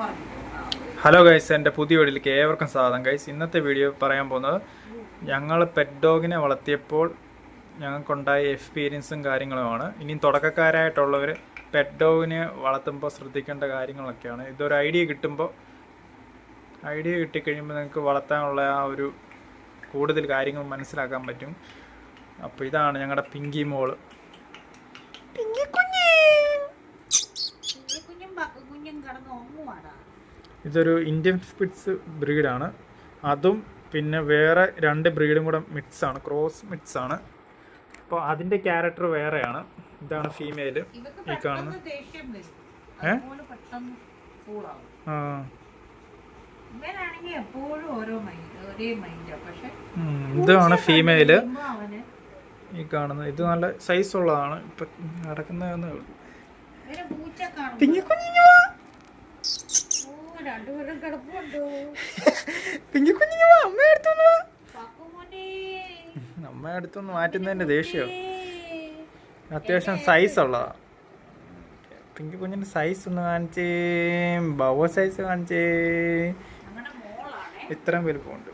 Hello guys എന്റെ പുതിയ വീട്ടിലേക്ക് ഏവർക്കും സ്വാഗതം. ഗൈസ് ഇന്നത്തെ വീഡിയോ പറയാൻ പോകുന്നത് ഞങ്ങൾ പെറ്റ് ഡോഗിനെ വളർത്തിയപ്പോൾ ഞങ്ങൾക്കുണ്ടായ എക്സ്പീരിയൻസും കാര്യങ്ങളുമാണ്. ഇനിയും തുടക്കക്കാരായിട്ടുള്ളവർ പെറ്റ് ഡോഗിനെ വളർത്തുമ്പോൾ ശ്രദ്ധിക്കേണ്ട കാര്യങ്ങളൊക്കെയാണ്. ഇതൊരു ഐഡിയ കിട്ടുമ്പോൾ ഐഡിയ കിട്ടിക്കഴിയുമ്പോൾ നിങ്ങൾക്ക് വളർത്താനുള്ള ആ ഒരു കൂടുതൽ കാര്യങ്ങൾ മനസ്സിലാക്കാൻ പറ്റും. അപ്പോൾ ഇതാണ് ഞങ്ങളുടെ പിങ്കി മോൾ. പിങ്കി കുഞ്ഞേ കുഞ്ഞും പക്ക കുഞ്ഞും കിടന്ന് ഒന്നുമാടാ ഇതൊരു ഇന്ത്യൻ സ്പിറ്റ്സ് ബ്രീഡാണ് അതും പിന്നെ വേറെ രണ്ട് ബ്രീഡും കൂടെ മിക്സ് ആണ്. ക്രോസ് മിക്സ് ആണ്. അപ്പോൾ അതിന്റെ ക്യാരക്ടർ വേറെയാണ്. ഇതാണ് ഫീമെയിൽ ഈ കാണുന്നത് ഏ? ആ. ഇതാണ് ഫീമെയിൽ ഈ കാണുന്നത് ഇത് നല്ല സൈസ് ഉള്ളതാണ്. ഇപ്പൊ നടക്കുന്നതെന്നേ ഉള്ളൂ. രണ്ടുപേരും കിടപ്പുണ്ടോ. പിങ്കി കുഞ്ഞിഞ്ഞു വാ, അമ്മ. പക്കുമോനെ അമ്മ അടുത്തൊന്ന് മാറ്റുന്നതിന്റെ ദേഷ്യോ? അത്യാവശ്യം സൈസ് ഉള്ളതാ. പിങ്കി കുഞ്ഞിന്റെ സൈസ് ഒന്ന് കാണിച്ചേ ബവ സൈസ് കാണിച്ചേ. ഇത്രയും വലുപ്പമുണ്ട്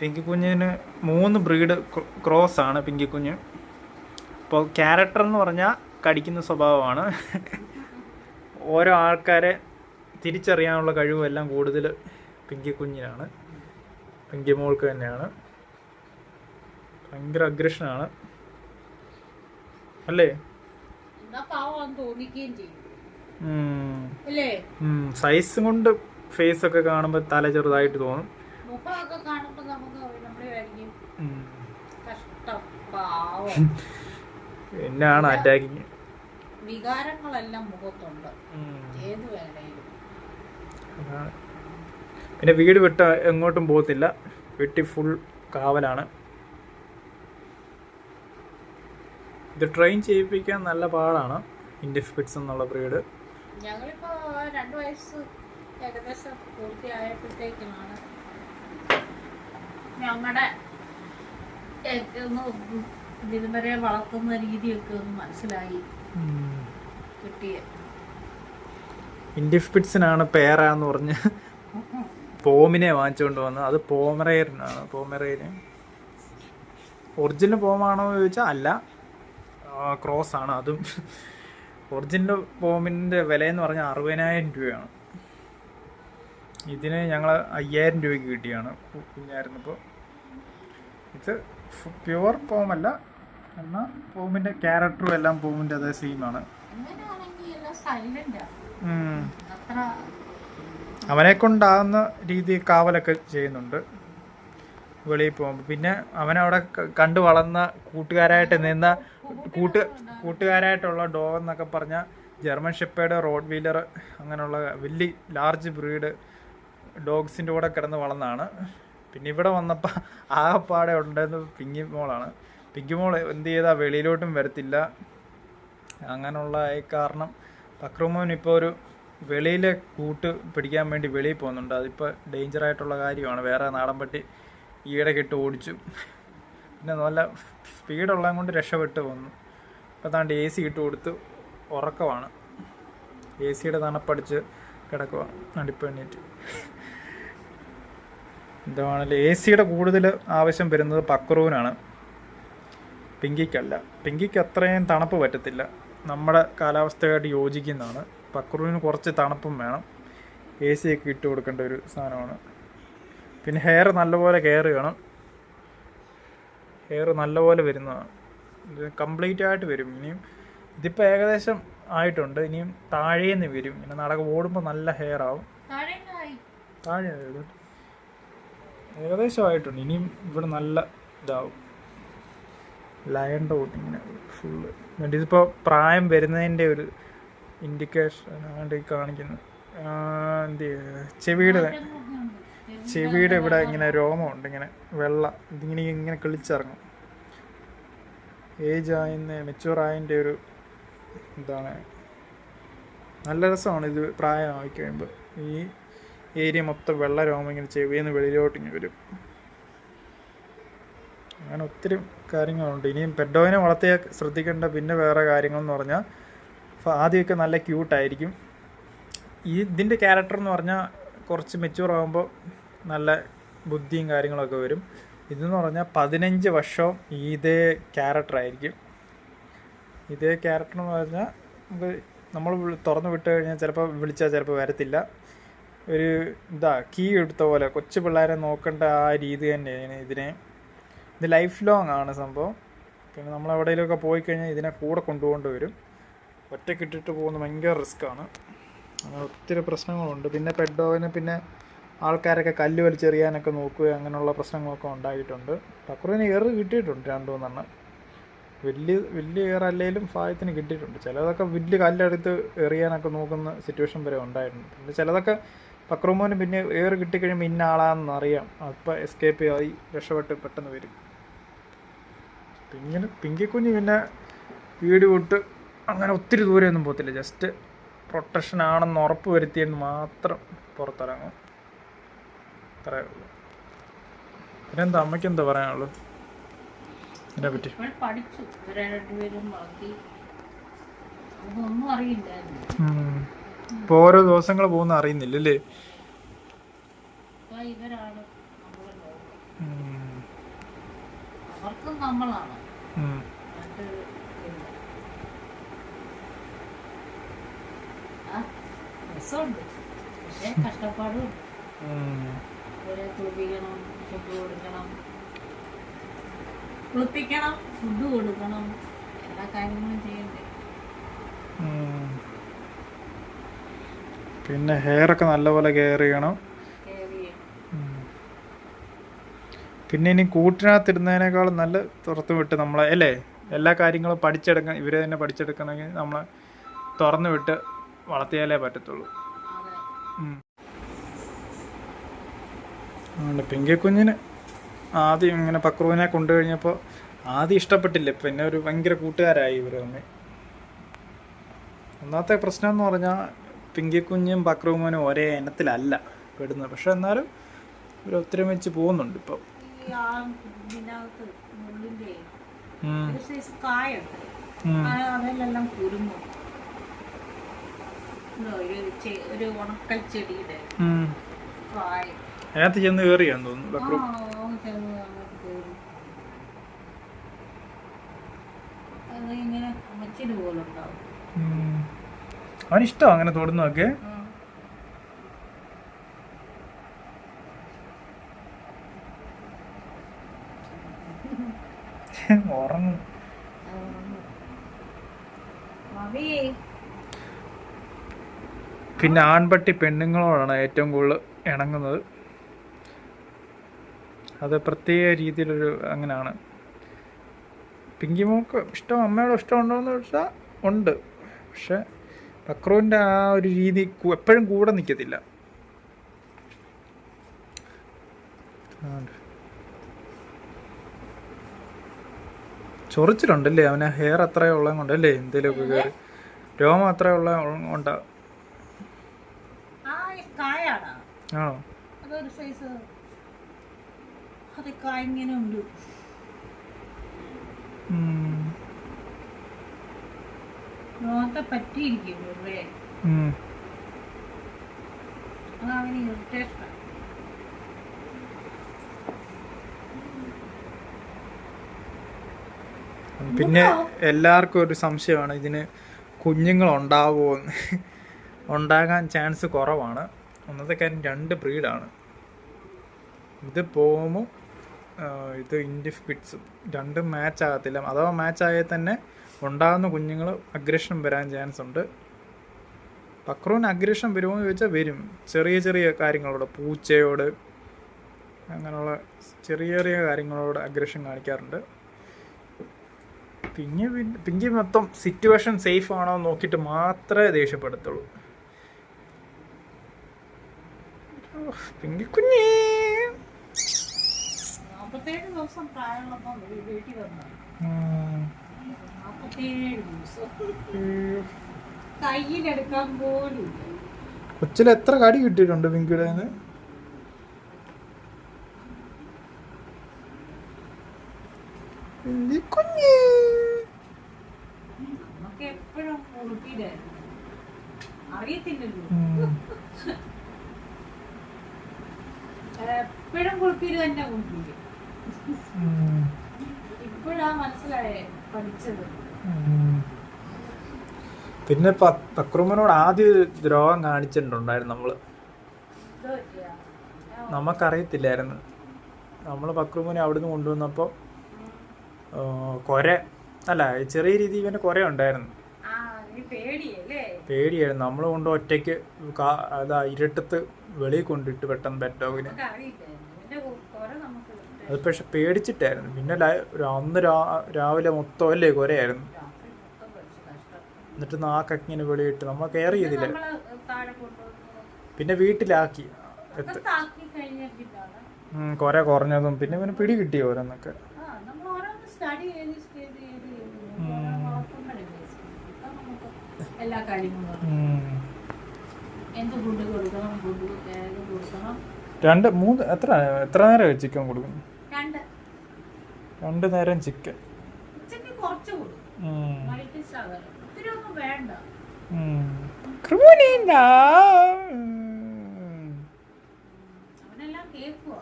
പിങ്കി കുഞ്ഞിന് മൂന്ന് ബ്രീഡ് ക്രോസ് ആണ് പിങ്കി കുഞ്ഞ്. അപ്പോൾ ക്യാരക്ടർ എന്ന് പറഞ്ഞാൽ കടിക്കുന്ന സ്വഭാവമാണ്. ഓരോ ആൾക്കാരെ തിരിച്ചറിയാനുള്ള കഴിവെല്ലാം കൂടുതൽ പിങ്കി കുഞ്ഞിനാണ്. പിങ്കി മോൾക്ക് തന്നെയാണ്. ഭയങ്കര അഗ്രഷനാണ് അല്ലേ. സൈസ് കൊണ്ട് ഫേസ് ഒക്കെ കാണുമ്പോൾ തല ചെറുതായിട്ട് തോന്നും. എന്നാണ് അറ്റാക്കിങ് വികാരങ്ങളെല്ലാം മുഖത്തുണ്ട്. ഏത് വേണേലും. പിന്നെ വീട് വിട്ട എങ്ങോട്ടും പോകത്തില്ല. വീട്ടിൽ ഫുൾ കാവലാണ്. ഇത് ട്രെയിൻ ചെയ്യിപ്പിക്കാൻ നല്ല പാടാണ്. ഇൻഡിഫിറ്റ്സ് എന്നുള്ള ബ്രീഡ് ഞങ്ങളിപ്പോ രണ്ടു വയസ്സ് ഏകദേശം പൂർത്തിയായപ്പോഴത്തേക്കുമാണ് ഞങ്ങളുടെ ഇതുവരെ വളർത്തുന്ന രീതിയൊക്കെ ഒന്ന് മനസ്സിലായി. കിട്ടിയ. ഇന്ത്യ സ്പിറ്റ്സിനാണ് പേരാന്ന് പറഞ്ഞ് പോമിനെ വാങ്ങിച്ചുകൊണ്ട് വന്നത്. അത് പോമറേറിനാണ്. പോമറേറിയൻ. ഒറിജിനൽ പോമാണോ എന്ന് ചോദിച്ചാൽ അല്ല. ക്രോസ് ആണ് അതും ഒറിജിനൽ പോമിന്റെ വിലയെന്ന് പറഞ്ഞാൽ അറുപതിനായിരം രൂപയാണ്. ഇതിന് ഞങ്ങൾ അയ്യായിരം രൂപയ്ക്ക് കിട്ടിയാണ്. കുഞ്ഞായിരുന്നപ്പോൾ ഇത് പ്യുവർ പോമല്ല. എന്നാൽ പോമിന്റെ ക്യാരക്ടറും എല്ലാം പോമിന്റെ അതേ സെയിമാണ് അവനെ കൊണ്ടാകുന്ന രീതി കാവലൊക്കെ ചെയ്യുന്നുണ്ട്. വെളിയിൽ പോകുമ്പോൾ പിന്നെ അവനവിടെ കണ്ടു വളർന്ന കൂട്ടുകാരായിട്ട് നിന്ന കൂട്ട് കൂട്ടുകാരായിട്ടുള്ള ഡോഗ് എന്നൊക്കെ പറഞ്ഞാൽ ജർമ്മൻ ഷെപ്പേഡ് റോഡ് വീലർ അങ്ങനെയുള്ള വലിയ ലാർജ് ബ്രീഡ് ഡോഗ്സിന്റെ കൂടെ കിടന്ന് വളർന്നാണ്. പിന്നെ ഇവിടെ വന്നപ്പോൾ ആകെപ്പാടെ ഉണ്ടായിരുന്നത് പിങ്കി മോളാണ് പിങ്കി മോൾ എന്ത് ചെയ്താൽ വെളിയിലോട്ടും വരത്തില്ല. അങ്ങനെയുള്ള കാരണം. പക്രമോൻ ഇപ്പോൾ ഒരു വെളിയിലെ കൂട്ട് പിടിക്കാൻ വേണ്ടി വെളിയിൽ പോകുന്നുണ്ട്. അതിപ്പോൾ ഡേഞ്ചർ ആയിട്ടുള്ള കാര്യമാണ്. വേറെ നാടൻ പട്ടി കെട്ട് ഓടിച്ചു. പിന്നെ നല്ല സ്പീഡുള്ളത് കൊണ്ട് രക്ഷപ്പെട്ട് വന്നു. ഇപ്പോൾ താണ്ട് എ സി ഇട്ട് കൊടുത്ത്. ഉറക്കമാണ്. എ സിയുടെ തണുപ്പടിച്ച് കിടക്കുക നടിപ്പ് എണ്ണീറ്റ് എന്താണല്ലോ എ സിയുടെ കൂടുതൽ ആവശ്യം വരുന്നത് പക്രൂവിനാണ്. പിങ്കിക്കല്ല. പിങ്കിക്ക് അത്രയും തണുപ്പ് പറ്റത്തില്ല. നമ്മുടെ കാലാവസ്ഥയായിട്ട് യോജിക്കുന്നതാണ്. പക്രൂവിന് കുറച്ച് തണുപ്പും വേണം. എ സി ഒക്കെ ഇട്ട് കൊടുക്കേണ്ട ഒരു സാധനമാണ്. പിന്നെ ഹെയർ നല്ലപോലെ കെയർ ചെയ്യണം. ഹെയർ നല്ലപോലെ വരുന്നതാണ്. ഇത് കംപ്ലീറ്റ് ആയിട്ട് വരും. ഇനിയും ഇതിപ്പോൾ ഏകദേശം ആയിട്ടുണ്ട്. ഇനിയും താഴേന്ന് വരും. പിന്നെ നടക്ക ഓടുമ്പോൾ നല്ല ഹെയർ ആവും. താഴെ ഏകദേശം ആയിട്ടുണ്ട്. ഇനിയും ഇവിടെ നല്ല ഇതാവും. ലയൺ ഡോട്ട് ഇങ്ങനെ ഫുള്ള് എന്നിട്ട് ഇതിപ്പോൾ പ്രായം വരുന്നതിന്റെ ഒരു ഇൻഡിക്കേഷൻ ആണ്ട് കാണിക്കുന്നത്. എന്ത് ചെവിയുടെ ചെവിയുടെ ഇവിടെ ഇങ്ങനെ രോമമുണ്ട് ഇങ്ങനെ വെള്ള ഇതിങ്ങനെ ഇങ്ങനെ കിളിച്ചിറങ്ങും. ഏജ് ആയെന്ന് മെച്ചൂർ ആയതിന്റെ ഒരു എന്താണ് നല്ല രസമാണ് ഇത് പ്രായമായി കഴിയുമ്പോൾ ഈ ഏരിയ മൊത്തം വെള്ള രോമം ഇങ്ങനെ ചെവിയിൽ നിന്ന് വെളിയിലോട്ട് ഇങ്ങനെ വരും. അങ്ങനെ ഒത്തിരി കാര്യങ്ങളുണ്ട്. ഇനിയും പെഡോയിനെ വളർത്തിയ ശ്രദ്ധിക്കേണ്ട പിന്നെ വേറെ കാര്യങ്ങളെന്ന് പറഞ്ഞാൽ ആദ്യമൊക്കെ നല്ല ക്യൂട്ടായിരിക്കും ഈ ഇതിന്റെ ക്യാരക്ടർ എന്ന് പറഞ്ഞാൽ കുറച്ച് മെച്യൂർ ആകുമ്പോൾ നല്ല ബുദ്ധിയും കാര്യങ്ങളൊക്കെ വരും. ഇതെന്ന് പറഞ്ഞാൽ പതിനഞ്ച് വർഷം ഇതേ ക്യാരക്ടറായിരിക്കും ഇതേ ക്യാരക്ടർ എന്ന് പറഞ്ഞാൽ നമുക്ക് നമ്മൾ തുറന്ന് വിട്ട് കഴിഞ്ഞാൽ ചിലപ്പോൾ വിളിച്ചാൽ ചിലപ്പോൾ വരത്തില്ല. ഒരു ഇതാ കീ എടുത്ത പോലെ കൊച്ചു പിള്ളേരെ നോക്കേണ്ട ആ രീതി തന്നെയാണ് ഇതിനെ ഇത് ലൈഫ് ലോങ് ആണ് സംഭവം. പിന്നെ നമ്മൾ എവിടെയെങ്കിലുമൊക്കെ പോയി കഴിഞ്ഞാൽ ഇതിനെ കൂടെ കൊണ്ടുപോകേണ്ടി വരും. ഒറ്റയ്ക്ക് ഇട്ടിട്ട് പോകുന്നത് ഭയങ്കര റിസ്ക്കാണ് അങ്ങനെ ഒത്തിരി പ്രശ്നങ്ങളുണ്ട്. പിന്നെ പെഡോവിന് പിന്നെ ആൾക്കാരൊക്കെ കല്ല് വലിച്ചെറിയാനൊക്കെ നോക്കുക അങ്ങനെയുള്ള പ്രശ്നങ്ങളൊക്കെ ഉണ്ടായിട്ടുണ്ട്. ടക്കുറിന് ഏറ് കിട്ടിയിട്ടുണ്ട് രണ്ട് മൂന്നെണ്ണം. വലിയ വലിയ ഏറല്ലേലും ഫായത്തിന് കിട്ടിയിട്ടുണ്ട്. ചിലതൊക്കെ വലിയ കല്ലെടുത്ത് എറിയാനൊക്കെ നോക്കുന്ന സിറ്റുവേഷൻ വരെ ഉണ്ടായിട്ടുണ്ട്. പിന്നെ ചിലതൊക്കെ പക്രമോന് പിന്നെ ഏറ് കിട്ടിക്കഴിയുമ്പോൾ ഇന്ന ആളാണെന്ന് അറിയാം അപ്പോൾ എസ്കേപ്പ് ആയി രക്ഷപ്പെട്ട് പെട്ടെന്ന് വരും. പിങ്ങിന് പിങ്കിക്കുഞ്ഞ് പിന്നെ വീട് വിട്ട് അങ്ങനെ ഒത്തിരി ദൂരെയൊന്നും പോകത്തില്ല. ജസ്റ്റ് പ്രൊട്ടക്ഷൻ ആണെന്ന് ഉറപ്പ് വരുത്തിയെന്ന് മാത്രം പുറത്തിറങ്ങും. അത്രേ ഉള്ളൂ. പിന്നെന്താ? അമ്മയ്ക്ക് എന്താ പറയാനുള്ളൂ ഇതിനെ പറ്റി. പഠിച്ചു. ഇപ്പോൾ ഓരോ ദിവസങ്ങൾ പോകുന്ന അറിയുന്നില്ലല്ലേ? അവർക്കും നമ്മളാണ്. രസമുണ്ട്. പക്ഷേ കഷ്ടപ്പാടും. ഇവരെ കുളിപ്പിക്കണം ഫുഡ് കൊടുക്കണം. കുളിപ്പിക്കണം ഫുഡ് കൊടുക്കണം. എല്ലാ കാര്യങ്ങളും ചെയ്യണ്ടേ? പിന്നെ ഹെയർ ഒക്കെ നല്ലപോലെ കെയർ ചെയ്യണം കെയർ ചെയ്യണം ഉം. പിന്നെ ഇനി കൂട്ടിനകത്തിരുന്നതിനേക്കാളും നല്ല തുറത്ത് വിട്ട് നമ്മളെ അല്ലേ? എല്ലാ കാര്യങ്ങളും പഠിച്ചെടുക്കാൻ ഇവരെ തന്നെ പഠിച്ചെടുക്കണമെങ്കിൽ നമ്മളെ തുറന്നു വിട്ട് വളർത്തിയാലേ പറ്റത്തുള്ളൂ. അതുകൊണ്ട് പിങ്കി കുഞ്ഞിന് ആദ്യം ഇങ്ങനെ പക്രുവിനെ കൊണ്ടു കഴിഞ്ഞപ്പോൾ ആദ്യം ഇഷ്ടപ്പെട്ടില്ല. പിന്നെ ഒരു ഭയങ്കര കൂട്ടുകാരായി ഇവർ തമ്മിൽ. ഒന്നാമത്തെ പ്രശ്നം എന്ന് പറഞ്ഞാൽ പിങ്കി കുഞ്ഞും പക്രുമോനും ഒരേ ഇനത്തിലല്ല പെടുന്നത്. പക്ഷെ എന്നാലും ഇവർ ഒത്തൊരുമിച്ച് പോകുന്നുണ്ട് ഇപ്പം. ഈ ആ ഇതിനകത്ത് മുള്ളിന്റെ ഉം. ഒരു സൈസ് കായുണ്ട്. ഉം. ആ അതിലെല്ലാം കുരുങ്ങും. ഇതോ ഒരു ചെ- ഒരു ഉണക്കൽ ചെടിയുടെ ഉം. കായ. അതിനകത്ത് ചെന്ന് കയറിയാന്ന് തോന്നുന്നു ആ, അങ്ങനെ അങ്ങ് ചെന്ന് അങ്ങോട്ട് കേറും. അത് ഇങ്ങനെ മച്ചിന് പോലെ ഉണ്ടാവും ഉം. അവനിഷ്ടം അങ്ങനെ തൊടുന്നതൊക്കെ ആ. ഉറങ്ങും മതി പിന്നെ ആൺപട്ടി പെണ്ണുങ്ങളോടാണ് ഏറ്റവും കൂടുതൽ ഇണങ്ങുന്നത്. അത് പ്രത്യേക രീതിയിലൊരു അങ്ങനെയാണ് പിങ്കി മോക്ക് ഇഷ്ടം അമ്മയോട് ഇഷ്ടമുണ്ടോ എന്ന് ചോദിച്ചാൽ ഉണ്ട്. പക്ഷെ പക്രുവിന്റെ ആ ഒരു രീതി എപ്പോഴും കൂടെ നിൽക്കത്തില്ല. ചൊറിച്ചിലുണ്ടല്ലേ? അവന് ഹെയർ അത്രയും ഉള്ളത് കൊണ്ടല്ലേ കയറി. രോമം അത്രയുള്ള കൊണ്ടാ ആ ഈ കായാണോ ആണോ? അതൊരു സൈസ് അത് ഉണ്ട്. പറ്റിയിരിക്കും ഇറിറ്റേഷൻ പിന്നെ എല്ലാവർക്കും ഒരു സംശയമാണ് ഇതിന് കുഞ്ഞുങ്ങൾ ഉണ്ടാവുമോ എന്ന്. ഉണ്ടാകാൻ ചാൻസ് കുറവാണ്. ഒന്നത്തെ കാര്യം രണ്ട് ബ്രീഡാണ് ഇത് പോമും ഇത് ഇൻഡിഫ് പിറ്റ്സും രണ്ടും മാച്ച് ആകത്തില്ല. അഥവാ മാച്ച് ആയാൽ തന്നെ ഉണ്ടാകുന്ന കുഞ്ഞുങ്ങൾ അഗ്രഷൻ വരാൻ ചാൻസ് ഉണ്ട്. പക്രൂന് അഗ്രഷൻ വരുമോ എന്ന് ചോദിച്ചാൽ വരും. ചെറിയ ചെറിയ കാര്യങ്ങളോട് പൂച്ചയോട് അങ്ങനെയുള്ള ചെറിയ ചെറിയ കാര്യങ്ങളോട് അഗ്രഷൻ കാണിക്കാറുണ്ട്. പിന്നെ പിന്നെ- മൊത്തം സിറ്റുവേഷൻ സേഫ് ആണോ നോക്കിയിട്ട് മാത്രമേ ദേഷ്യപ്പെടുത്തുള്ളൂ. ഓ, പിങ്കി നാൽപ്പത്തേഴ് ദിവസം പ്രായമുള്ളപ്പോൾ വീട്ടിൽ വന്നു ഉം. നാൽപ്പത്തേഴ് ദിവസം അയ്യോ. കയ്യിലെടുക്കാൻ പോലും ഇല്ല. കൊച്ചിൽ എത്ര കടി കിട്ടിയിട്ടുണ്ട് പിങ്കിയുടെ കുഞ്ഞേ നമുക്ക് എപ്പോഴും അറിയത്തില്ലല്ലോ. എപ്പോഴും കുളിപ്പീര് തന്നെ കുളിപ്പിക്കും. ഇപ്പോഴാ മനസ്സിലായേ പഠിച്ചത്. പിന്നെ പക്രുമനോട് ആദ്യം ദ്രോഹം കാണിച്ചിട്ടുണ്ടായിരുന്നു നമ്മൾ. നമുക്കറിയത്തില്ലായിരുന്നു. നമ്മൾ പക്രുമനെ അവിടുന്ന് കൊണ്ടുവന്നപ്പോൾ കൊര അല്ല ചെറിയ രീതി ഇവന് കൊര ഉണ്ടായിരുന്നു. പേടിയായിരുന്നു. നമ്മൾ കൊണ്ട് ഒറ്റയ്ക്ക് ഇരുട്ടത്ത് വെളിയിൽ കൊണ്ടിട്ട് പെട്ടെന്ന് ബെറ്റോഗിന് അത് പക്ഷെ പേടിച്ചിട്ടായിരുന്നു. പിന്നെ അന്ന് രാവിലെ മൊത്തം അല്ലേ കൊരയായിരുന്നു. എന്നിട്ട് നാക്കൊക്കെ ഇങ്ങനെ വെളിയിട്ട് നമ്മൾ കെയർ ചെയ്തില്ല. പിന്നെ വീട്ടിലാക്കി. കൊറേ കുറഞ്ഞതും പിന്നെ ഇവന് പിടി കിട്ടി ഓരോന്നൊക്കെ. എല്ലാ കാര്യങ്ങളും. എന്ത് ഫുഡ് കൊടുക്കണം? ഫുഡ് കൊടുക്കണം? രണ്ട് മൂന്ന് എത്ര എത്ര നേരം ചിക്കൻ കൊടുക്കും? രണ്ട്. രണ്ട് നേരം ചിക്കൻ. കുറച്ച് കൊടുക്കും. വൈകിട്ട് ശകലം ഒത്തിരി ഒന്നും വേണ്ട. അവനെല്ലാം കേൾക്കുക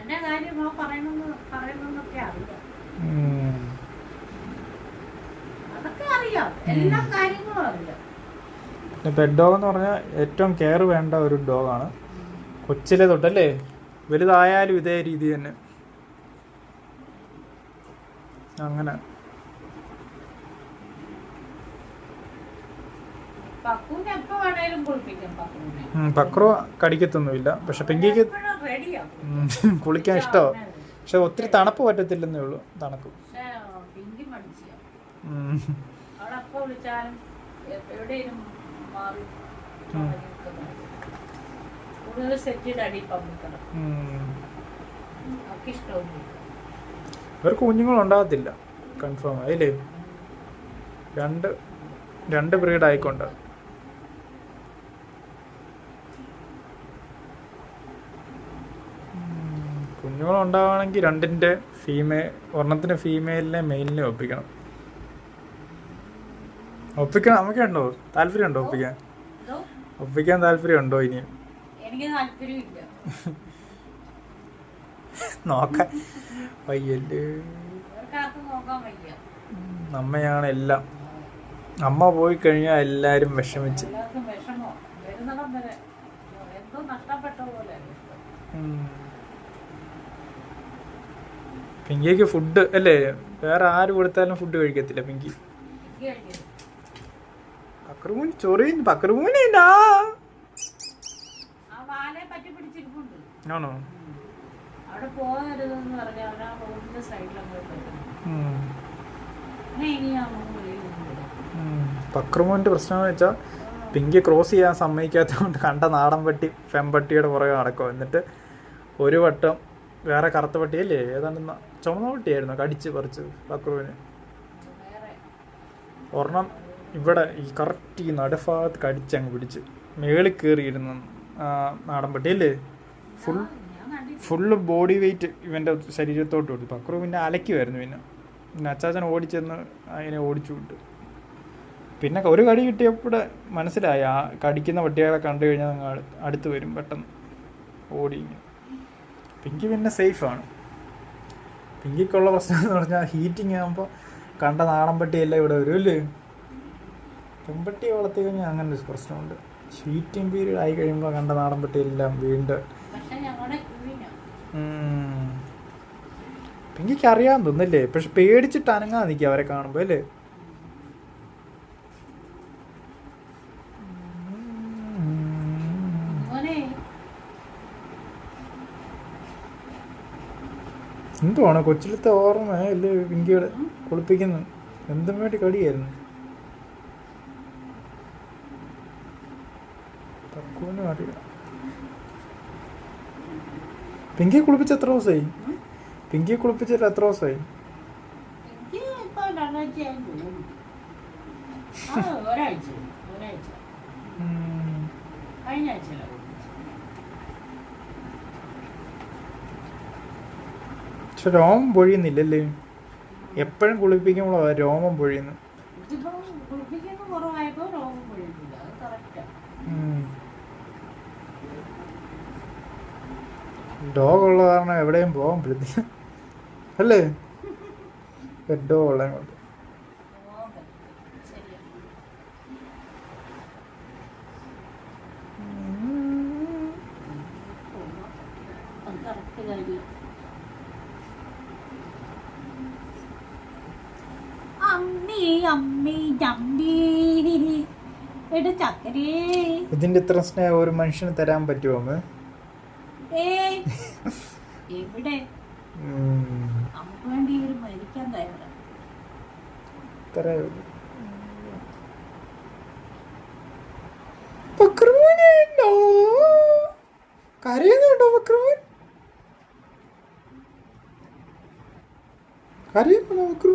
എന്റെ കാര്യം ആ പറയണമെന്ന് പറയണമെന്നൊക്കെ അറിയാം. അതൊക്കെ അറിയാം. എല്ലാ കാര്യങ്ങളും അറിയാം. പെറ്റ് ഡോഗ് എന്ന് പറഞ്ഞാൽ ഏറ്റവും കെയർ വേണ്ട ഒരു ഡോഗാണ് കൊച്ചിലെ തൊട്ടല്ലേ? വലുതായാലും ഇതേ രീതി തന്നെ. അങ്ങനെ. പക്രു കടിക്കത്തൊന്നുമില്ല. പക്ഷെ പെങ്കിക്ക് കുളിക്കാൻ ഇഷ്ടമാണ് പക്ഷെ ഒത്തിരി തണുപ്പ് പറ്റത്തില്ലെന്നേ ഉള്ളൂ തണുപ്പ്. പിങ്കി മടിച്ചാ. അവിടെ വിളിച്ചാലും എവിടെയും മാറി. കൂടുതൽ സെറ്റ് അടി പമ്പിക്കണം ഉം. അവർക്ക് ഇഷ്ടമൊന്നും ഇവർക്ക് കുഞ്ഞുങ്ങളുണ്ടാകത്തില്ല കൺഫേം ആയില്ലേ? രണ്ട് രണ്ട് ബ്രീഡ് ആയിക്കൊണ്ട്. കുഞ്ഞുങ്ങളുണ്ടാവുകയാണെങ്കിൽ രണ്ടിന്റെ ഫീമെയിൽ ഒരെണ്ണത്തിന് ഫീമെയിലിനെ മെയിലിനെ ഒപ്പിക്കണം. ഒപ്പിക്കണം നമുക്കുണ്ടോ? താല്പര്യമുണ്ടോ ഒപ്പിക്കാൻ? ഒപ്പിക്കാൻ താല്പര്യമുണ്ടോ ഇനി? നോക്കാൻ വയ്യല്ലേ. അമ്മയാണ് എല്ലാം. അമ്മ പോയി കഴിഞ്ഞാൽ എല്ലാരും വിഷമിച്ച്. പിങ്കിക്ക് ഫുഡ് അല്ലേ? വേറെ ആര് കൊടുത്താലും ഫുഡ് കഴിക്കത്തില്ല പിങ്കി. എനിക്ക് പക്കറുമൂനി ചൊറിയുന്നു ആ പിടിച്ചിരിപ്പുണ്ട്. ആണോ? അവിടെ പോകരുതെന്ന് പറഞ്ഞാൽ അവരാ റോഡിന്റെ സൈഡിലങ്ങ് പോയി ഉം. പിന്നെ ഇനി നമുക്ക് വെളിയിൽ കൊണ്ടുവിടാം ഉം. പ്രശ്നം എന്ന് വെച്ചാൽ പിങ്കി ക്രോസ് ചെയ്യാൻ സമ്മതിക്കാത്തതുകൊണ്ട് കണ്ട നാടൻ പട്ടി പെമ്പട്ടിയുടെ പുറകെ നടക്കും എന്നിട്ട് ഒരു വട്ടം വേറെ കറുത്ത പട്ടിയല്ലേ ഏതാണ്ട് ചുമന്ന പട്ടിയായിരുന്നു കടിച്ച് പറിച്ച് പക്രുവിന് ഒരെണ്ണം ഇവിടെ ഈ കറക്റ്റ് ഈ നടുഭാഗത്ത് കടിച്ചങ്ങ് പിടിച്ച് മേളിൽ കയറിയിരുന്ന ആ നാടൻ പട്ടിയല്ലേ ഫുൾ ഫുള്ള് ബോഡി വെയിറ്റ് ഇവന്റെ ശരീരത്തോട്ട് കൊടുത്തു. പക്രു പിന്നെ അലക്കുമായിരുന്നു പിന്നെ. പിന്നെ അച്ചാച്ചൻ ഓടിച്ചെന്ന് അതിനെ ഓടിച്ചു വിട്ടു. പിന്നെ ഒരു കടി കിട്ടിയപ്പോൾ മനസ്സിലായി ആ കടിക്കുന്ന പട്ടികളെ കണ്ടു കഴിഞ്ഞാൽ നിങ്ങൾ അടു- അടുത്ത് വരും പെട്ടെന്ന്. ഓടി പിങ്കി പിന്നെ സേഫാണ് പിങ്കിക്കുള്ള പ്രശ്നം എന്ന് പറഞ്ഞാൽ ഹീറ്റിംഗ് ആകുമ്പോൾ കണ്ട നാടൻ പട്ടിയല്ല ഇവിടെ വരും അല്ലേ? പെൺപട്ടി വളർത്തി കഴിഞ്ഞാൽ അങ്ങനെ ഒരു പ്രശ്നമുണ്ട്. ഹീറ്റിംഗ് പീരീഡ് ആയി കഴിയുമ്പോൾ കണ്ട നാടൻ പട്ടിയെല്ലാം വീണ്ടും. പിങ്കിക്ക് അറിയാൻ തോന്നില്ലേ പക്ഷെ പേടിച്ചിട്ട് അനങ്ങാതെ നിൽക്കുക അവരെ കാണുമ്പോ അല്ലേ? എന്തുവാണ് കൊച്ചിലത്തെ ഓർമ്മ അല്ലേ? പിങ്കിയുടെ കുളിപ്പിക്കുന്നു എന്തും വേണ്ടി കടിയായിരുന്നു. തക്കുവിനും അറിയാം പിങ്കിയെ കുളിപ്പിച്ച് എത്ര ദിവസമായി? പിങ്കിയെ കുളിപ്പിച്ചിട്ട് എത്ര ദിവസമായി? പക്ഷെ രോമം പൊഴിയുന്നില്ലല്ലേ? എപ്പോഴും കുളിപ്പിക്കുമ്പോൾ രോമം പൊഴിയുന്നു കുളിപ്പിക്കുന്ന കുറവായപ്പോൾ രോമം പൊഴിയുന്നില്ല. അത് കറക്റ്റാ ഡോഗ് ഉള്ള കാരണം എവിടെയും പോകാൻ പറ്റുന്നില്ല അല്ലേ? ഡോഗ് കൊണ്ട്. ചക്കരേ. ഇതിന്റെ ഇത്ര സ്നേഹം ഒരു മനുഷ്യന് തരാൻ പറ്റുമോ എവിടെ. നമുക്ക് വേണ്ടി ഇവർ മരിക്കാൻ തയ്യാറാണ്? കരയുന്നുണ്ടോ ബക്രൂൻ കരയുന്നുണ്ടോ.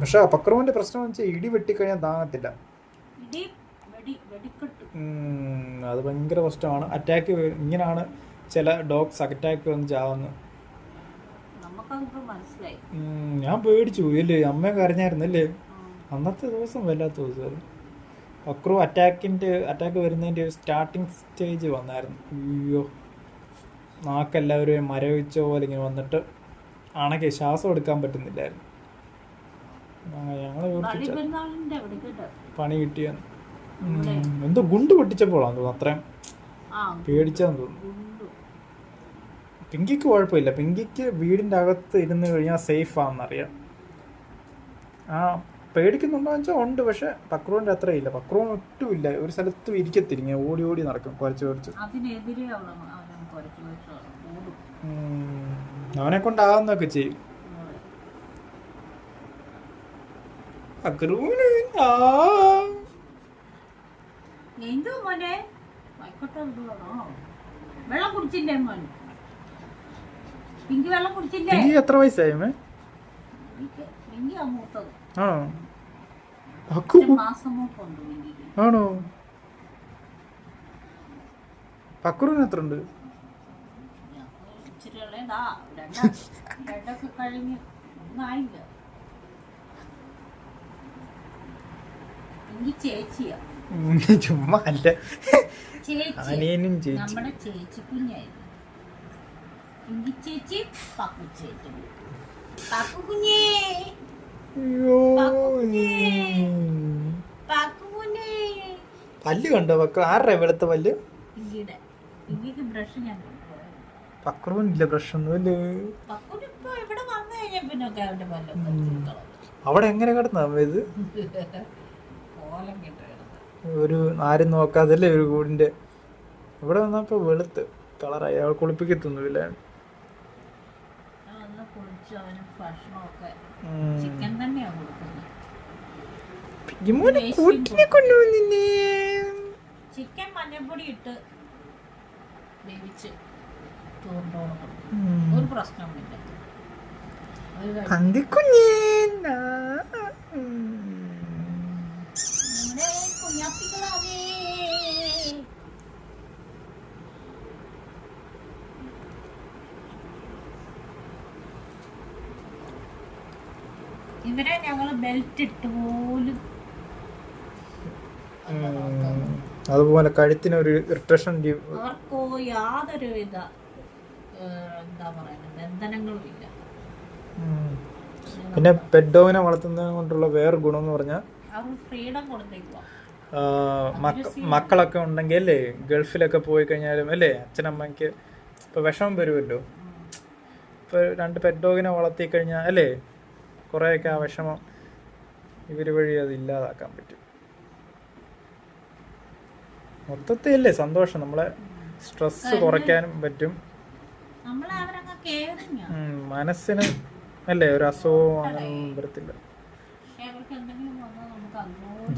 പക്ഷെ പക്രൂന്റെ പ്രശ്നം എന്ന് വെച്ചാൽ ഇടി വെട്ടിക്കഴിഞ്ഞാൽ താങ്ങത്തില്ല അത് ഭയങ്കര കഷ്ടമാണ് അറ്റാക്ക് ഇങ്ങനെയാണ് ചില ഡോഗ്സ് അറ്റാക്ക് വന്ന് ചാവുന്നു ഞാൻ പേടിച്ചു ഇല്ലേ? അമ്മ കരഞ്ഞായിരുന്നല്ലേ. അന്നത്തെ ദിവസം വല്ലാത്ത ദിവസമായിരുന്നു അക്രു അറ്റാക്കിന്റെ അറ്റാക്ക് വരുന്നതിന്റെ സ്റ്റാർട്ടിങ് സ്റ്റേജ് വന്നായിരുന്നു. അയ്യോ. നാക്കെല്ലാവരും മരവിച്ച പോലെ ഇങ്ങനെ വന്നിട്ട് ആണെങ്കിൽ ശ്വാസം എടുക്കാൻ പറ്റുന്നില്ലായിരുന്നു. ഞങ്ങൾ പണി കിട്ടിയ എന്തോ ഗുണ്ട് പൊട്ടിച്ചപ്പോഴാന്ന് തോന്നുന്നു അത്രയും പേടിച്ചാന്ന് തോന്നുന്നു. പിങ്കിക്ക് കുഴപ്പമില്ല. പിങ്കിക്ക് വീടിന്റെ അകത്ത് ഇരുന്ന് കഴിഞ്ഞാൽ സേഫ് ആണെന്നറിയാം. ആ പേടിക്കുന്നുണ്ടോ എന്ന് വെച്ചാൽ ഉണ്ട് പക്ഷെ പക്രൂന്റെ ഇല്ല പക്രൂൺ ഒട്ടും ഇല്ല. ഒരു സ്ഥലത്തും ഇരിക്കത്തിരിങ്ങ ഓടി ഓടി നടക്കും കുറച്ച് കുറച്ച്. അവനെ കൊണ്ടാകുന്നൊക്കെ ചെയ്യും. പക്രൂന് ആ. എന്തോ മോനെ. വൈക്കോട്ടെ വിടുവാണോ വെള്ളം കുടിച്ചില്ലേ മോൻ? പിങ്കി വെള്ളം കുടിച്ചില്ലേ? പിങ്കി എത്ര വയസ്സായി മേ പിങ്കി പിങ്കി ആ മൂത്തത്. ആണോ? മാസം മൂപ്പുണ്ട് പിങ്കിക്ക്. ആണോ? എത്ര ഉണ്ട് ഇച്ചിരി ഉള്ളതാ രണ്ട രണ്ടൊക്കെ കഴിഞ്ഞ് ഒന്നായില്ല. പിങ്കി ചേച്ചിയാ. ചുമ്മാ അല്ല അനിയനും ചേച്ചി. നമ്മുടെ കുഞ്ഞായിരുന്നു. കുഞ്ഞേ. പല്ല് കണ്ടോ പക്ക ആരുടെ ഇവിടുത്തെ പല്ല്? പിങ്കിയുടെ ബ്രഷൊന്നുമില്ല. അവിടെ എങ്ങനെ കിടന്നാ ഇത്? കോലം കെട്ട് കിടന്ന് ഒരു ആരും നോക്കാതല്ലേ ഒരു കൂടിന്റെ. ഇവിടെ വന്നപ്പോ വെളുത്ത് കളറായി. അവൾ കുളിപ്പിക്കത്തൊന്നുമില്ല. ചിക്കൻ മഞ്ഞൾപ്പൊടി ഇട്ട് വേവിച്ച് ഒരു പ്രശ്നവുമില്ല. നാ. ഉം. ഇവരെ ഞങ്ങൾ ബെൽറ്റ് ഇട്ട് പോലും അതുപോലെ അതുപോലെ കഴുത്തിനൊരു ഇറിറ്റേഷൻ അവർക്കോ യാതൊരു വിധ എന്താ പറയുക ബന്ധനങ്ങളും ഇല്ല പിന്നെ പെഡോവിനെ വളർത്തുന്നത് കൊണ്ടുള്ള വേറെ ഗുണം എന്ന് പറഞ്ഞാൽ മക്കളൊക്കെ ഉണ്ടെങ്കിൽ അല്ലേ ഗൾഫിലൊക്കെ പോയി കഴിഞ്ഞാലും അല്ലേ അച്ഛനമ്മയ്ക്ക് ഇപ്പൊ വിഷമം വരുമല്ലോ. ഇപ്പൊ രണ്ട് പെറ്റോഗിനെ വളർത്തി കഴിഞ്ഞാൽ അല്ലേ കുറേയൊക്കെ ആ വിഷമം ഇവർ വഴി അത് ഇല്ലാതാക്കാൻ പറ്റും. മൊത്തത്തിൽ അല്ലേ സന്തോഷം നമ്മളെ സ്ട്രെസ് കുറയ്ക്കാനും പറ്റും. മനസ്സിന് അല്ലേ ഒരു അസുഖവും അങ്ങനെ വരത്തില്ല.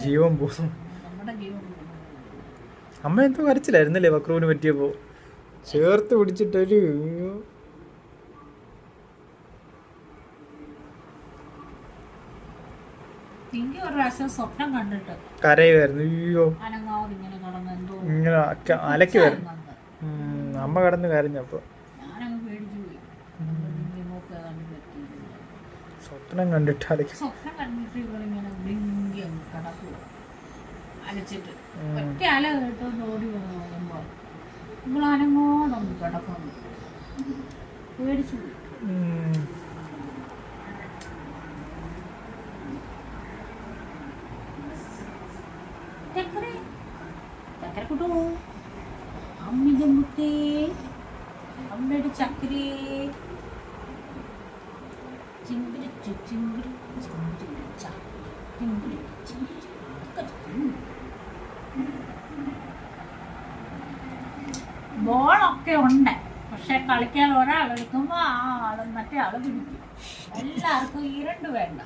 ജീവൻ പോകും. അമ്മ എന്തോ വരച്ചില്ലായിരുന്നല്ലേ വക്രൂവിന് പറ്റിയപ്പോ? ചേർത്ത് പിടിച്ചിട്ടൊരു സ്വപ്നം കണ്ടിട്ട് കരയുമായിരുന്നു അയ്യോ. ഇങ്ങനെ അലക്കി അമ്മ കടന്ന് കരഞ്ഞപ്പോ. മൂക്ക് ഏതാണ്ട് പറ്റിയില്ല സ്വപ്നം സ്വപ്നം കണ്ടിട്ട് ഇവളിങ്ങനെ ബ്ലിങ്കി അങ്ങ് കിടക്കുക അലച്ചിട്ട് ഒറ്റ അല കേട്ടോണ്ട് ഓടി നോക്കുമ്പോൾ ഇവളനങ്ങോടൊന്ന് കിടക്കുന്നു. പേടിച്ചു. ചക്കരെ ചക്കര കുട്ടു. അമ്മിന്റെ മുത്തേ. അമ്മയുടെ ചക്കരേ ചിങ്കിടിച്ചു ചിങ്കിടിച്ച ചിങ്കിടിച്ചു ബോളൊക്കെ ഉണ്ട്. പക്ഷെ കളിക്കാൻ ഒരാൾ എടുക്കുമ്പോൾ ആ ആൾ മറ്റേ ആൾ പിടിക്കും. എല്ലാവർക്കും ഈ രണ്ട് വേണ്ട.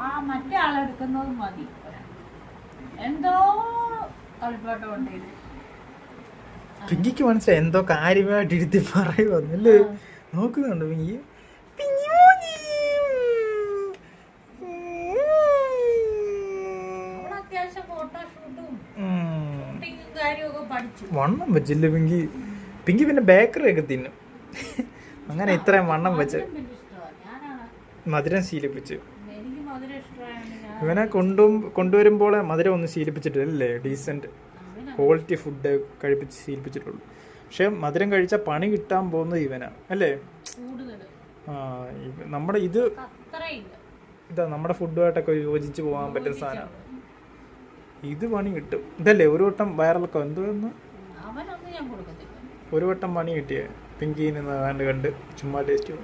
ആ മറ്റേ ആളെടുക്കുന്നത് മതി. എന്തോ കളിപ്പാട്ടം ഉണ്ട് ഇത്. പിങ്കിക്ക് മനസ്സിലായി എന്തോ കാര്യമായിട്ട് ഇരുത്തി പറയുവന്നല്ലേ നോക്കുന്നുണ്ട് പിങ്കി മോനെ. അവൾ അത്യാവശ്യം ഫോട്ടോഷൂട്ടും ഉം. ഷൂട്ടിങ്ങും കാര്യമൊക്കെ പഠിച്ചു വണ്ണം വെച്ചില്ല പിങ്കി. പിങ്കി പിന്നെ ബേക്കറി ഒക്കെ തിന്നും. അങ്ങനെ ഇത്രയും വണ്ണം വെച്ച്. മധുരം ശീലിപ്പിച്ചു. ഇവനെ കൊണ്ടും കൊണ്ടുവരുമ്പോൾ മധുരം ഒന്നും ശീലിപ്പിച്ചിട്ടില്ലേ ഡീസന്റ് ക്വാളിറ്റി ഫുഡ് കഴിപ്പിച്ച് ശീലിപ്പിച്ചിട്ടുള്ളൂ. പക്ഷെ മധുരം കഴിച്ചാൽ പണി കിട്ടാൻ പോകുന്നത് ഇവനാ അല്ലേ? ആ നമ്മുടെ ഇത് ഇതാ നമ്മുടെ ഫുഡുമായിട്ടൊക്കെ യോജിച്ച് പോകാൻ പറ്റുന്ന സാധനം. ഇത് പണി കിട്ടും. ഇതല്ലേ ഒരു വട്ടം വയറലൊക്കെ എന്തോന്ന് ഞാൻ കൊടുക്കത്തില്ല. ഒരു വട്ടം പണി കിട്ടിയേ. പിങ്കീന്ന് കണ്ട് കണ്ട് ചുമ്മാ ടേസ്റ്റ്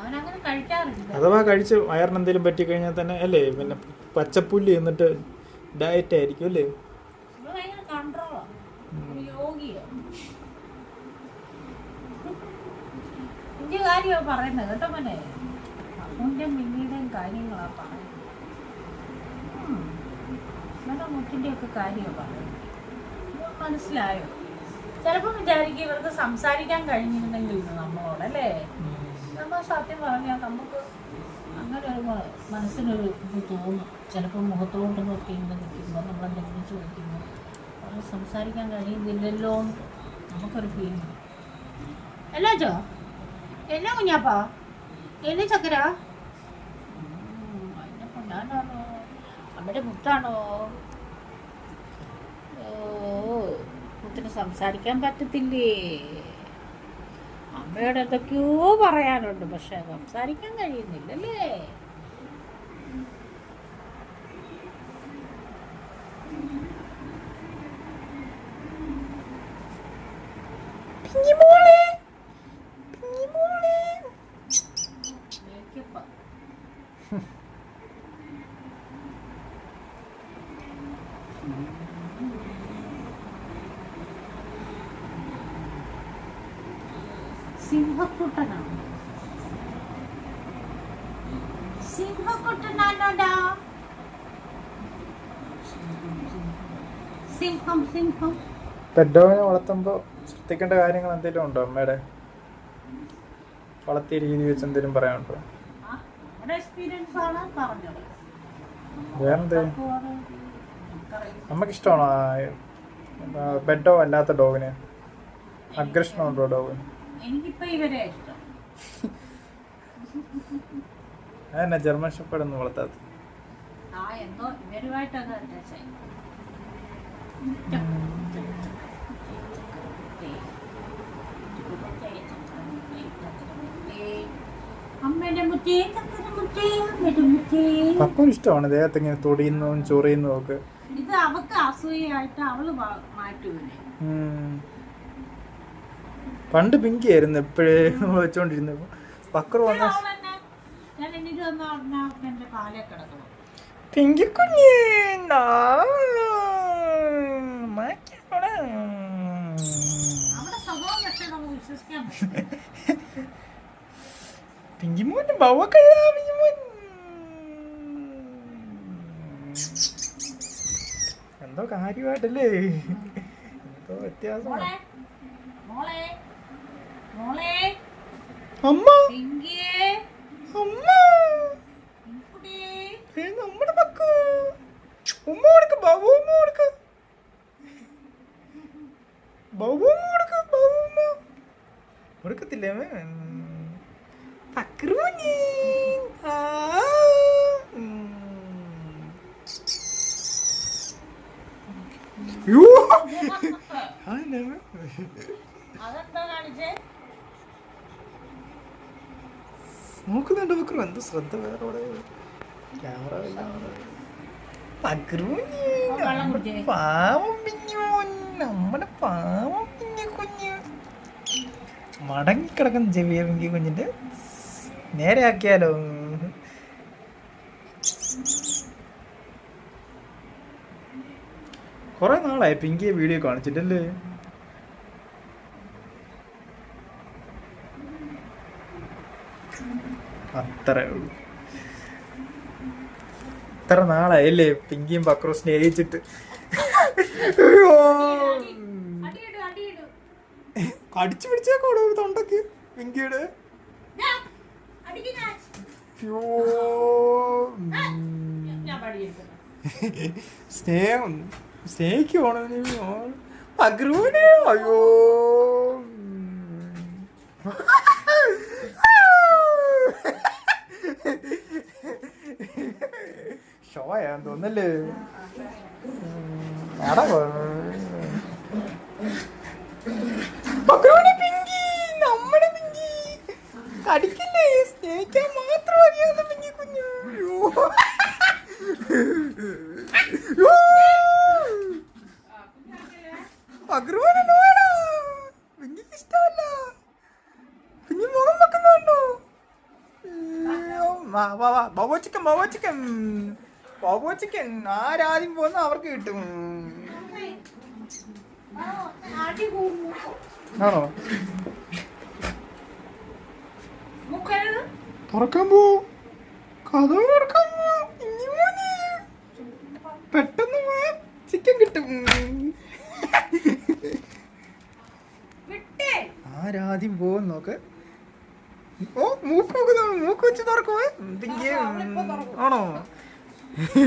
അവനങ്ങനെ കഴിക്കാറില്ല അഥവാ കഴിച്ച് വയറിന് എന്തെങ്കിലും പറ്റിക്കഴിഞ്ഞാൽ തന്നെ അല്ലേ പിന്നെ പച്ചപ്പുല്ല് എന്നിട്ട് ഡയറ്റ് ആയിരിക്കും അല്ലേ? പറയുന്നത് കേട്ടോ മോനെ. അപ്പൂന്റെ മിന്നിയുടെയും കാര്യങ്ങളാണ് പറയുന്നത്. ഉം. ഇവരുടെ മുട്ടിന്റെ ഒക്കെ കാര്യമാണ് മനസ്സിലായോ? ചിലപ്പോൾ വിചാരിക്കും ഇവർക്ക് സംസാരിക്കാൻ കഴിഞ്ഞിരുന്നെങ്കിൽ നമ്മളോട് അല്ലേ? നമ്മൾ സത്യം പറഞ്ഞാൽ നമുക്ക് അങ്ങനെ ഒരു മനസ്സിനൊരു ഇത് തോന്നും. ചിലപ്പോൾ മുഖത്തോട്ട് നോക്കി ഇങ്ങനെ നിൽക്കുമ്പോൾ നമ്മളെന്തെങ്കിലും ചോദിക്കുമ്പോൾ അവർ സംസാരിക്കാൻ കഴിയുന്നില്ലല്ലോ നമുക്കൊരു ഫീലിംഗ് അല്ലോ ചോ എന്നാ കുഞ്ഞാപ്പാ? എന്നെ ചക്കര? കൊണ്ടാണോ? അമ്മയുടെ മുത്താണോ? ഓ മുത്തിന് സംസാരിക്കാൻ പറ്റത്തില്ലേ? അമ്മയോട് എന്തൊക്കെയോ പറയാനുണ്ട് പക്ഷെ സംസാരിക്കാൻ കഴിയുന്നില്ലല്ലേ? മേക്കപ്പാ. സിംഹക്കുട്ടനാണ്. സിംഹക്കുട്ടനാണോടാ? സിംഹം സിംഹം. പെഡോവിനെ വളർത്തുമ്പോൾ ശ്രദ്ധിക്കേണ്ട കാര്യങ്ങൾ എന്തെങ്കിലും ഉണ്ടോ അമ്മയുടെ? വളർത്തിയ രീതി വെച്ച് എന്തെങ്കിലും പറയാനുണ്ടോ? വേറെന്തേ. അമ്മയ്ക്ക് ഇഷ്ടമാണോ ബെഡോ അല്ലാത്ത ഡോഗിന്? അഗ്രഷനുണ്ടോ ഡോഗിന് എനിക്കിപ്പോ ഇവരെ ഇഷ്ടം. അതെന്നാ ജർമ്മൻ ഷെപ്പേഡ് ഒന്നും വളർത്താത്ത. ആ എന്തോ ഇവരുമായിട്ടൊക്കെ പപ്പന് ഇഷ്ടമാണ് ദേഹത്ത് ഇങ്ങനെ തൊടിയുന്നതും ചൊറിയുന്നതും ഒക്കെ. ഇത് അവക്ക് അസൂയായിട്ട് അവൾ മാറ്റൂലേ. പണ്ട് പിങ്കി ആയിരുന്നു എപ്പോഴേ നമ്മൾ വെച്ചോണ്ടിരുന്നപ്പോ. പക്കർ വന്ന പിങ്കി കുഞ്ഞേ അവിടെ സ്വഭാവം പക്ഷെ നമുക്ക് വിശ്വസിക്കാൻ പറ്റില്ല. പിങ്കി മോൻ ബവക്കയ്യ പിങ്കി എന്തോ കാര്യമായിട്ടല്ലേ? എന്തോ വ്യത്യാസം. മോളെ അമ്മ. അമ്മ. നമ്മുടെ പക്കു. ഉമ്മ കൊടുക്ക ബാബു ഉമ്മ കൊടുക്ക. ബാബു ഉമ്മ കൊടുക്ക ബാബു ഉമ്മ. കൊടുക്കത്തില്ലേ അമ്മേ? പക്കറ് കുഞ്ഞി. യ്യോ. അതെന്നാ? അതെന്താ കാണിച്ചേ ബക്രു എന്ത് ശ്രദ്ധ വേറെ ക്യാമറ. നമ്മുടെ പാവം പിഞ്ഞോൻ നമ്മുടെ പാവം പിഞ്ഞ കുഞ്ഞ്. മടങ്ങിക്കിടക്കുന്ന ചെവിയ പിങ്കി കുഞ്ഞിന്റെ നേരെ ആക്കിയാലോ? കൊറേ നാളായി പിങ്കിയെ വീഡിയോ കാണിച്ചിട്ടല്ലേ? അത്രേ ഉള്ളൂ. ഇത്ര നാളായല്ലേ പിങ്കിയും അടിയിട് അടിയിട് കടിച്ചു പിടിച്ചേക്കോടോ തൊണ്ടക്ക് പിങ്കിയുടെ. സ്നേഹം സ്നേഹിക്കുവാണോ അഗ്രൂന് അയ്യോ. ഷോയാന്ന് തോന്നല്ലേ എടാ നമ്മുടെ പിങ്കി. കടിക്കില്ലേ? സ്നേഹിക്കാൻ മാത്രം അറിയാവുന്ന പിങ്കി കുഞ്ഞു അയ്യോ. അയ്യോ. ബക്രൂന് നോടാ പിങ്കിക്ക് ഇഷ്ടമല്ല പിങ്കി മുഖം വെക്കുന്നുണ്ടോ അയ്യോ. വാ, വാ, വാ. ബോബോ ചിക്കൻ ബോബോ ചിക്കൻ ആരാദ്യം പോകുന്ന അവർക്ക് കിട്ടും. ആണോ? തുറക്കാൻ പോ കഥ